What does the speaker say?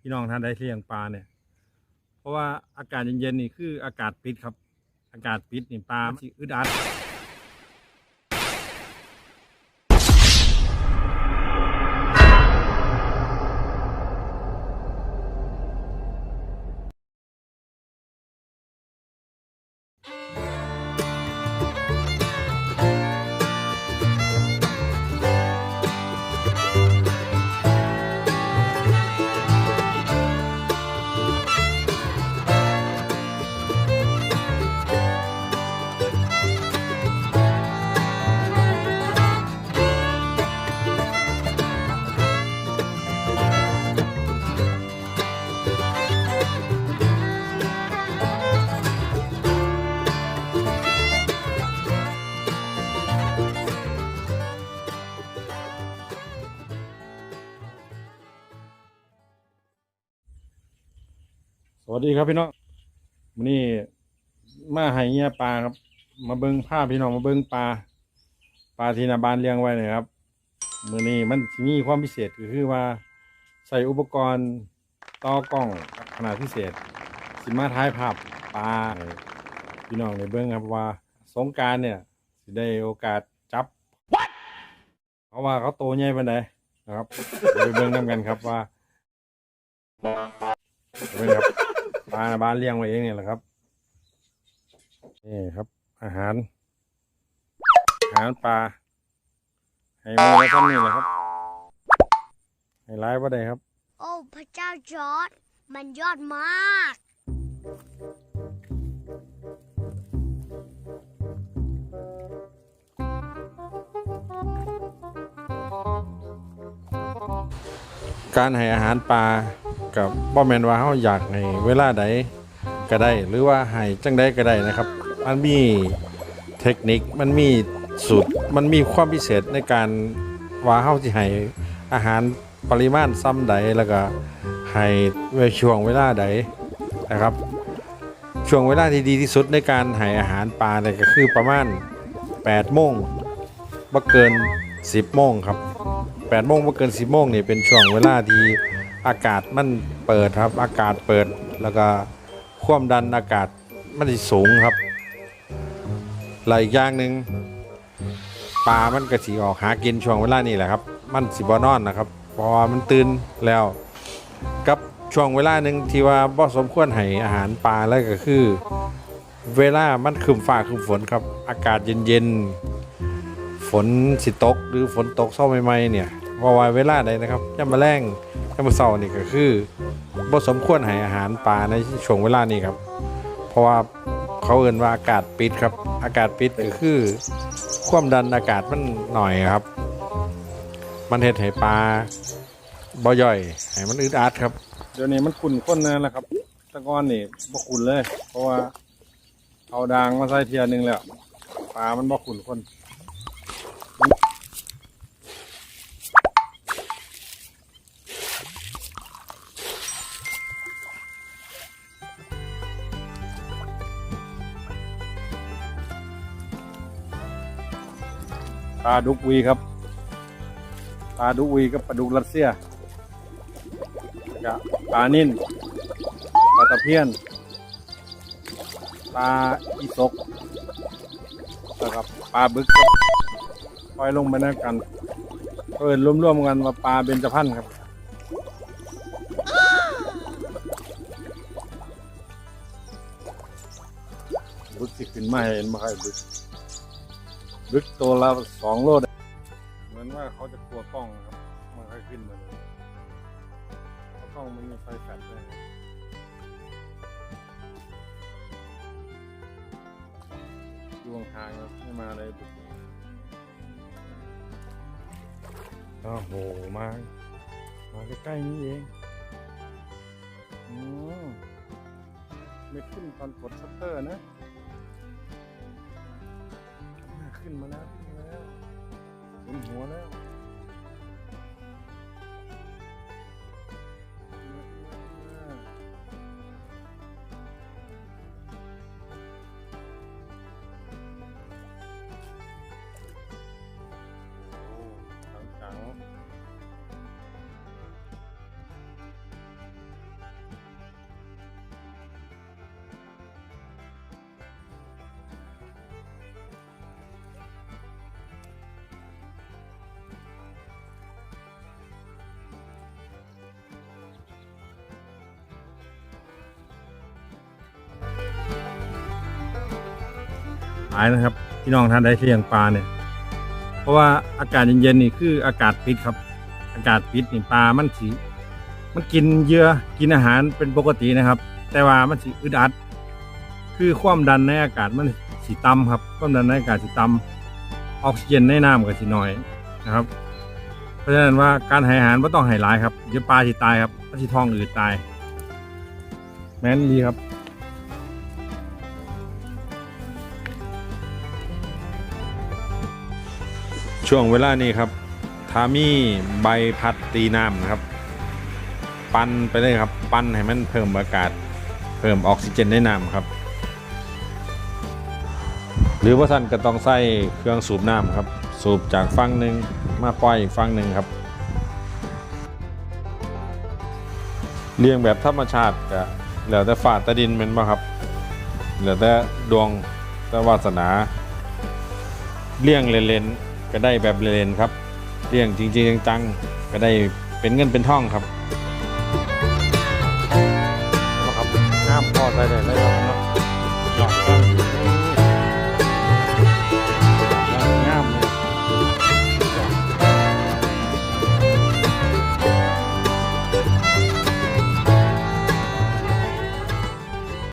พี่น้องท่านได้เลี้ยงปลาเนี่ย เพราะว่าอากาศเย็นๆนี่คืออากาศปิดครับ อากาศปิดนี่ปลามันสิอึดอัด วัสดีครับพี่น้องวันนี้มาให้เงี้ยปลาครับ มาเบิ้งภาพพี่น้องมาเบิ้งปลาปลาที่หนาบานเลี้ยงไว้นะครับมือนี้มันสิมีความพิเศษก็คือว่าใส่อุปกรณ์ต่อกล้องขนาดพิเศษ สิมาท้ายภาพปลาให้พี่น้องในเบิ้งครับว่าสงกรารเนี่ยสิได้โอกาสจับเพราะว่าเขาโตใหญ่ปานใดนะครับเดี๋ยวไปเบิ้งนํกันครับว่าเห็นไหมครับ ปลาบ้านเลี้ยงไว้เองเนี่ยแหละครับ นี่ครับ อาหาร อาหารปลา ให้มือแล้วท่านนี่แหละครับ ให้ร้ายว่าได้ครับ โอ้พระเจ้าจอร์ดมันยอดมากการให้อาหารปลา กับบ่แมนว่าเฮาอยากให้เวลาใดก็ได้ หรือว่าให้จังใดก็ได้นะครับ มันมีเทคนิคมันมีสูตรมันมีความพิเศษในการว่าเฮาสิให้อาหารปริมาณซ้ำใดแล้วก็ให้ในช่วงเวลาใดนะครับ ช่วงเวลาที่ดีที่สุดในการให้อาหารปลาเนี่ยก็คือประมาณ8โมงบ่เกิน 10โมงครับ8โมงบ่เกิน 10โมงนี่เป็นช่วงเวลาที่ อากาศมันเปิดครับ อากาศเปิดแล้วก็ความดันอากาศมันสูงครับและอีกอย่างหนึ่งปลามันก็สิออกหากินช่วงเวลานี้แหละครับ มันสิบ่นอนนะครับพราะว่ามันตื่นแล้วกับช่วงเวลาหนึ่งที่ว่าบ่สมควรให้อาหารปลาแล้วก็คือ เวลามันครึมฟ้าครึมฝนครับ อากาศเย็นๆฝนสิตกหรือฝนตกเศร้าใหม่ๆเนี่ย ว่าว่าเวลาใดนะครับย่ำมาแรงย่ำมาเศร้านี่ก็คือบ่สมควรให้อาหารปลาในช่วงเวลานี้ครับ เพราะว่าเขาเอ่นว่าอากาศปิดครับ อากาศปิดก็คือ ความดันอากาศมันหน่อยครับ มันเห็ดให้ปลาบ่ย่อยให้มันอึดอัดครับเดี๋ยวนี้มันขุ่นข้นนั่นแหละครับตะกอนนี่บ่ขุ่นเลย เพราะว่าเอาดางมาใส่เทียหนึงแล้วปลามันบ่ขุ่นข้น ปลาดุกวีครับปลาดุกวีกับปลาดุกรัสเซียแล้วก็ปลานิ่นปลาตะเพียนปลาอีสกแล้วก็ปลาบึกปล่อยลงไปนั่นกันเพิ่นรวมๆกันว่าปลาเบญจพรรณครับบึกที่ขึ้นมาเห็นมาใครบึก บึกตัวละสองโลได้เหมือนว่าเขาจะกลัวกล้องนะครับ มันค่อยขึ้นมาเลยเพราะกล้องมันมีไฟแฟลชด้วยดวงทางครับไม่มาเลยบึกนี้โอ้โห มา มาใกล้ๆนี้เองอืมไม่ขึ้นตอนกดชัตเตอร์นะ ขึ้นมาแล้วขึ้นมาแล้วบนหัวแล้ว หายนะครับพี่น้องท่านใดที่เลี้ยงปลาเนี่ย เพราะว่าอากาศเย็นๆนี่คืออากาศปิดครับ อากาศปิดนี่ปลามันสีมันกินเหยื่อกินอาหารเป็นปกตินะครับ แต่ว่ามันสีอึดอัด คือความดันในอากาศมันสีต่ำครับความดันในอากาศสีต่ำออกซิเจนในน้ำก็สีน้อยนะครับ เพราะฉะนั้นว่าการให้อาหารไม่ต้องให้หลายครับเดี๋ยวปลาสิตายครับปลาสิทองอืดตาย แม่นดีครับ ช่วงเวลานี้ครับทามีใบพัดตีน้ำนะครับ ปั้นไปเลยครับปั้นให้มันเพิ่มอากาศ เพิ่มออกซิเจนในน้ำครับ หรือว่าท่านก็ต้องใส่เครื่องสูบน้ำครับ สูบจากฝั่งหนึ่งมาปล่อยอีกฝั่งหนึ่งครับเลี้ยงแบบธรรมชาติก็แล้วแต่ฝาดแต่ดินแมันบ่ครับแล้วแต่ดวงแต่วาสนาเลี้ยงเล่นๆ ก็ได้แบบเล่นๆครับเรื่องจริงๆจังๆก็ได้เป็นเงินเป็นท่องครับครับงามพอใจได้เลยครับเนาะ